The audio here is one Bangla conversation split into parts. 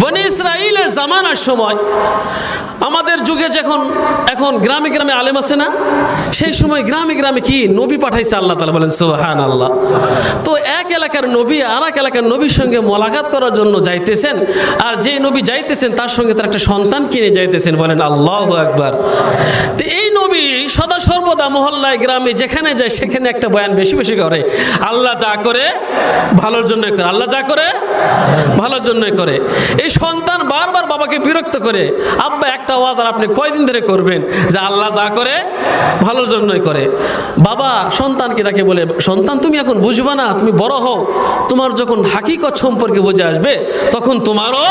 বনি ইসরাইলের জামানার সময় আমাদের যুগে যখন, এখন গ্রামে গ্রামে আলেম আছে না, সেই সময় গ্রামে গ্রামে কি নবী পাঠাইছে আল্লাহ তালা বলেন সোহান আল্লাহ তো এক এলাকার নবী আর এক এলাকার নবীর সঙ্গে মোলাকাত করার জন্য যাইতেছেন, আর যে নবী যাইতেছেন তার সঙ্গে তার একটা সন্তান কিনে যাইতেছেন বলেন, আল্লাহ একবার তো এই নবী সদা সর্বদা মহল্লায় গ্রামে যেখানে যায় সেখানে একটা বয়ান বেশি বেশি করে, আল্লাহ যা করে ভালোর জন্য করে, আল্লাহ যা করে ভালোর জন্যই করে। এই সন্তান বারবার বাবাকে বিরক্ত করে, আব্বা একটা ওয়াজ আর আপনি কয়দিন ধরে করবেন? যে আল্লাহ যা করে, ভালোর জন্যই করে। বাবা সন্তানকে ডাকে বলে? সন্তান, তুমি এখন বুঝবা না, তুমি বড় হও। তোমার যখন হাকিকত সম্পর্কে বুঝে আসবে, তখন তোমারও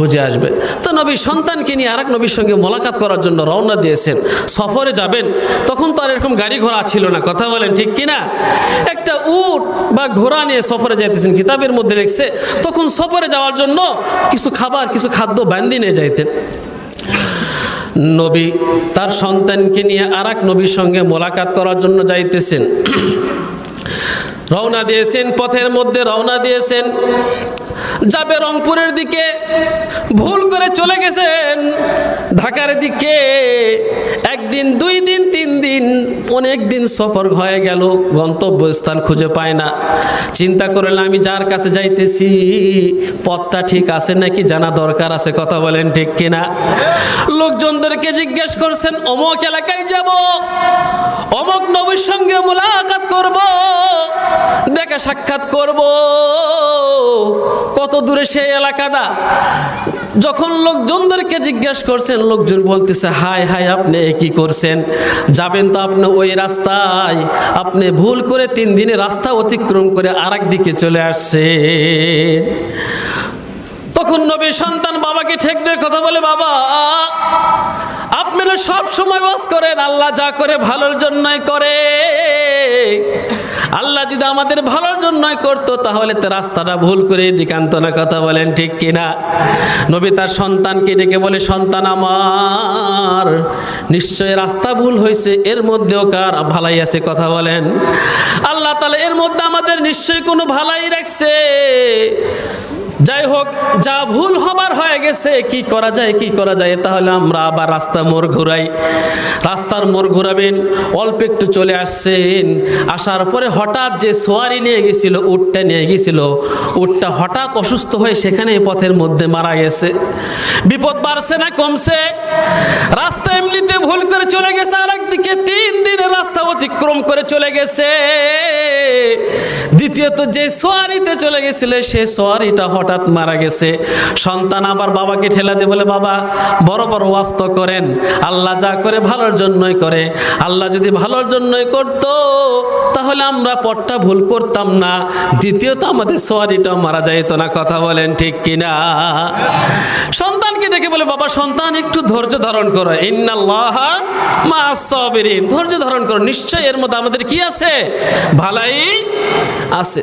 বুঝে আসবে। তো নবী সন্তানকে নিয়ে আরেক নবীর সঙ্গে মোলাকাত করার জন্য রওনা দিয়েছেন। সফরে যাবেন, তখন তো আর এরকম গাড়ি ঘোড়া ছিল না, কথা বলেন ঠিক কিনা একটা উট বা ঘোড়া নিয়ে সফরে যাইতেছেন, কিতাবের মধ্যে লিখছে, তখন সফরে যাওয়ার জন্য কিছু খাবার, কিছু খাদ্য বান্দি নিয়ে যাইতেন। নবী তার সন্তানকে নিয়ে আর এক নবীর সঙ্গে মোলাকাত করার জন্য যাইতেছেন। রওনা দিয়েছেন, পথের মধ্যে রওনা দিয়েছেন। যাবে রংপুরের দিকে, ভুল করে চলে গেছেন ঢাকার দিকে। একদিন, দুই দিন, তিন দিন, অনেক দিন সফর হয়ে গেল, গন্তব্যস্থান খুঁজে পায় না। চিন্তা করলেন, আমি যার কাছে যাইতেছি, পথটা ঠিক আছে নাকি জানা দরকার আছে, কথা বলেন ঠিক কিনা? লোকজনদেরকে জিজ্ঞেস করছেন, অমক এলাকায় যাব, অমক নবীর সঙ্গে মোলাকাত করব, দেখা সাক্ষাৎ করব। কত দূরে সেই এলাকাটা? যখন লোকজনদেরকে জিজ্ঞেস করছেন, লোকজন বলতেছে হাই হাই আপনি কি করছেন? যাবেন তো আপনি ওই রাস্তায়। আপনি ভুল করে তিন দিনে রাস্তা অতিক্রম করে আর দিকে চলে আসছে তখন নবী সন্তান বাবাকে ঠেক দিয়ে কথা বলে, বাবা আপনারা সব সময় বাস করেন, আল্লাহ যা করে ভালোর জন্যই করে। আল্লাহ যদি আমাদের ভালোর জন্যই করতো, তাহলে তো রাস্তাটা ভুল করে দিকান্ত না কথা বলেন ঠিক কিনা? নবী তার সন্তানকে ডেকে বলে, সন্তান আমার, নিশ্চয় রাস্তা ভুল হয়েছে, এর মধ্যেও কার ভালাই আছে কথা বলেন? আল্লাহ তাহলে এর মধ্যে আমাদের নিশ্চয়ই কোনো ভালাই রাখছে। যাই হোক যা ভুল হবার হয়ে গেছে, কি করা যায়, কি করা যায়, তাহলে আমরা আবার রাস্তা মোড় ঘুরাই। রাস্তার মোড় ঘুরাবেন, অল্প একটু চলে আসছেন, আসার পরে হঠাৎ যে সোয়ারি নিয়ে গেছিল, উটটা নিয়ে গেছিল, উটটা হঠাৎ অসুস্থ হয়ে সেখানে পথের মধ্যে মারা গেছে। বিপদ বাড়ছে না, কমছে। রাস্তা এমনিতে ভুল করে চলে গেছে, আর করে চলে গেছে। দ্বিতীয়ত, যে সোয়ারিতে চলে গেছিল, সে সোয়ারিটা হঠাৎ মারা গেছে। সন্তান আবার বাবাকে ঠেলা দিয়ে বলে, বাবা, বড় বড় ওয়াস্ত করেন। আল্লাহ যা করে ভালোর জন্যই করে। আল্লাহ যদি ভালোর জন্যই করত, তাহলে আমরা পটটা ভুল করতাম না। দ্বিতীয়ত, আমাদের সোয়ারিটাও মারা যাইতো না। কথা বলেন ঠিক কিনা? সন্তানকে ডেকে বলে, বাবা, সন্তান, একটু ধৈর্য ধারণ করো। ইন্নাল্লাহ মা ধৈর্য ধারণ করো। নিশ্চয় এর মধ্যে আমাদের কি আছে? ভালাই আছে।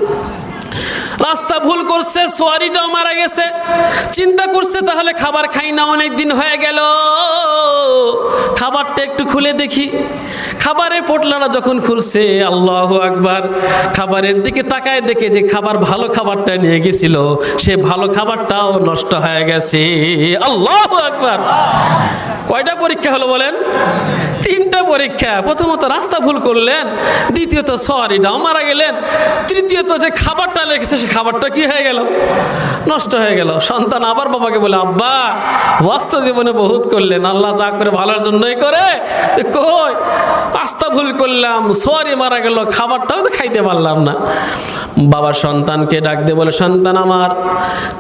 রাস্তা ভুল করছে, সোয়ারিটাও মারা গেছে। চিন্তা করছে, তাহলে খাবার খাই না, অনেক দিন হয়ে গেল। খাবারটা একটু খুলে দেখি। খাবারের পোটলাটা যখন খুলছে, আল্লাহ আকবার, খাবারের দিকে তাকায় দেখে যে খাবার ভালো খাবারটা নিয়ে গেছিল। সে ভালো খাবারটাও নষ্ট হয়ে গেছে। আল্লাহ আকবার। কয়টা পরীক্ষা হলো বলেন? পরীক্ষা, প্রথমত রাস্তা ভুল করলেন, দ্বিতীয়ত সরি সরিটাও মারা গেলেন, তৃতীয়ত যে খাবারটা লেগেছে সে খাবারটা কি হয়ে গেল? নষ্ট হয়ে গেল। সন্তান আবার বাবাকে বলে, আব্বা বাস্তব জীবনে বহুত করলেন, আল্লাহ যা করে ভালোর জন্যই করে, তো কই? রাস্তা ভুল করলাম, সরি মারা গেল, খাবারটাও তো খাইতে পারলাম না। বাবা সন্তানকে ডাক দিয়ে বলে, সন্তান আমার,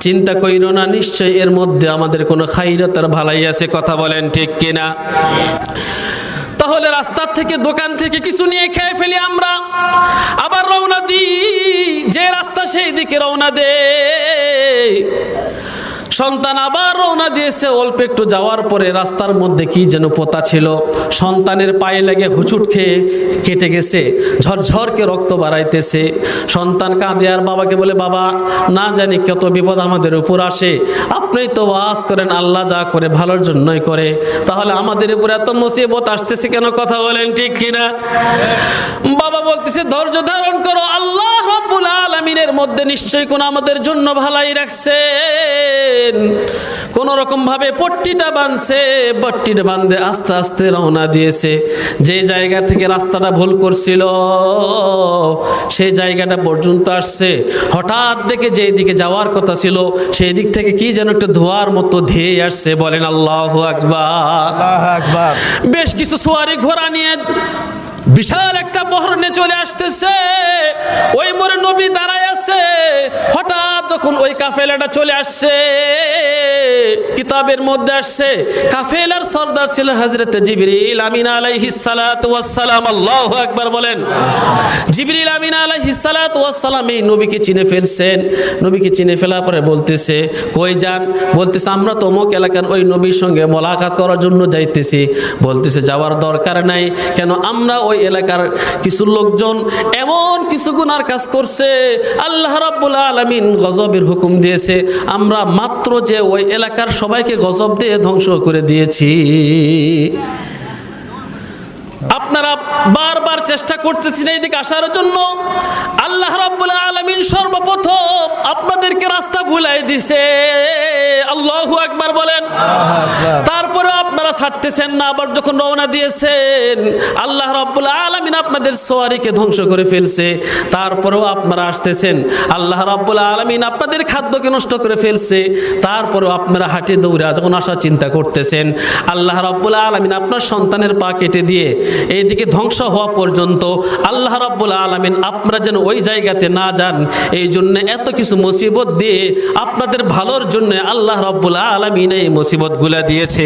চিন্তা কইরো না নিশ্চয় এর মধ্যে আমাদের কোনো খাইরতার ভালাই আছে, কথা বলেন ঠিক কিনা? তাহলে রাস্তার থেকে, দোকান থেকে কিছু নিয়ে খেয়ে ফেলি আমরা। আবার রওনা দিই, যে রাস্তা সেই দিকে রওনা দে সন্তান আবার রওনা দিয়েছে, অল্প একটু যাওয়ার পরে রাস্তার মধ্যে কি যেন পোতা ছিল। সন্তানের পায়ে লেগে হুচুট খেয়ে কেটে গেছে, ঝরঝরকে রক্ত বাড়াইতেছে। সন্তান কাঁদে আর বাবাকে বলে, বাবা, না জানি কত বিপদ আমাদের উপর আসে। আপনি তো ওয়াজ করেন, আল্লাহ যা করে ভালোর জন্যই করে। তাহলে আমাদের উপর এত মুসিবত আসতেছে কেন, কথা বলেন ঠিক কিনা? বাবা বলতেছে, ধৈর্য ধারণ করো, আল্লাহ মধ্যে নিশ্চয়ই কোন আমাদের জন্য ভালাই রাখছেন। দিয়েছেন কোন রকম ভাবে পট্টিটা বাঁধছে পট্টিটা বাঁধে আস্তে আস্তে রওনা দিয়েছে। যে জায়গা থেকে রাস্তাটা ভুল করছিল সেই জায়গাটা পর্যন্ত আসছে। হঠাৎ দেখে যেই দিকে যাওয়ার কথা ছিল সেই দিক থেকে কি যেন একটা ধোয়ার মতো ধেয়ে আসছে। বলেন আল্লাহ আকবার। আল্লাহু আকবার। বেশ কিছু সোয়ারি ঘোড়া নিয়ে বিশাল একটা বহরনে চলে আসতেছে। ওই মোরে নবী দাঁড়ায় আছে। হঠাৎ যখন ওই কাফেলাটা চলে আসছে, কিতাবের মধ্যে আসছে, কাফেলার সর্দার ছিল হজরত জিবরিল আমিন আলাইহিস সালাতু ওয়াস সালাম আল্লাহু আকবার বলেন, জিবরিল আমিন আলাইহিস সালাতু ওয়াস সালাম এই নবীকে চিনে ফেলছেন। নবীকে চিনে ফেলার পরে বলতেছে, কই যান? বলতেছে, আমরা তো অমুক এলাকার ওই নবীর সঙ্গে মোলাকাত করার জন্য যাইতেছি। বলতেছে, যাওয়ার দরকার নাই, কেন আমরা ওই এলাকার কিছু লোকজন এমন কিছু গুনার কাজ করছে, আল্লাহ রাব্বুল আলামিন গজবের হুকুম দিয়েছে। আমরা মাত্র যে ওই এলাকার সবাইকে গজব দিয়ে ধ্বংস করে দিয়েছি। আপনারা বারবার চেষ্টা করতেছেন এইদিকে আসার জন্য। আল্লাহ রাব্বুল আলামিন সর্বপ্রথম আপনাদেরকে রাস্তা ভুলাই দিছে। আল্লাহু আকবার বলেন। তারপরে আপনারা ছাড়তেছেন না, আবার যখন রওনা দিয়েছেন, আল্লাহ রাব্বুল আলামিন আপনাদের সোয়ারিকে ধ্বংস করে ফেলছে। তারপরেও আপনারা আসতেছেন, আল্লাহ রাব্বুল আলামিন আপনাদের খাদ্যকে নষ্ট করে ফেলছে। তারপরেও আপনারা হাঁটে দৌড়ে যখন আসার চিন্তা করতেছেন, আল্লাহ রাব্বুল আলামিন আপনার সন্তানের পা কেটে দিয়ে এইদিকে ধ্বংস হওয়া পর্যন্ত আল্লাহ রাব্বুল আলামিন আপনারা যেন ওই জায়গাতে না যান। এই জন্য এত কিছু মুসিবত দিয়ে আপনাদের ভালোর জন্য আল্লাহ রাব্বুল আলামিন এই মুসিবতগুলা দিয়েছে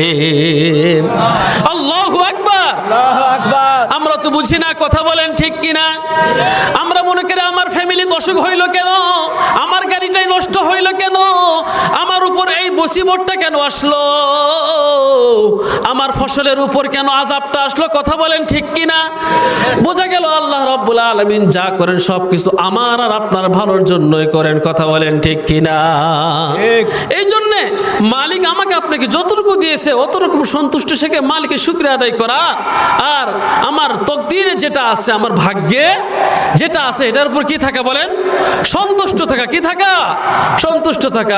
আল্লাহু আকবার। আল্লাহু আকবার। আমরা তো বুঝি না কথা বলেন ঠিক কিনা? আমরা মনে করি আমার ফ্যামিলি অসুখ হইল কেন? আমার গাড়িটাই নষ্ট হইল কেন? আমার উপর এই মুসিবতটা কেন আসলো? আমার ফসলের উপর কেন আজাবটা আসলো? কথা বলেন ঠিক কিনা? বোঝা গেল আল্লাহ রব্বুল আলমিন যা করেন সব কিছু আমার আর আপনার ভালোর জন্যই করেন। কথা বলেন ঠিক কিনা। এই জন্যে মালিক আমাকে আপনাকে যতটুকু দিয়েছে অতটুকু সন্তুষ্ট থেকে মালিকের শুক্রিয়া আদায় করা। আর আমার তকদিরে যেটা আছে আমার ভাগ্যে যেটা আছে এটার উপর কি থাকা বলেন? সন্তুষ্ট থাকা। কি থাকা? সন্তুষ্ট থাকা।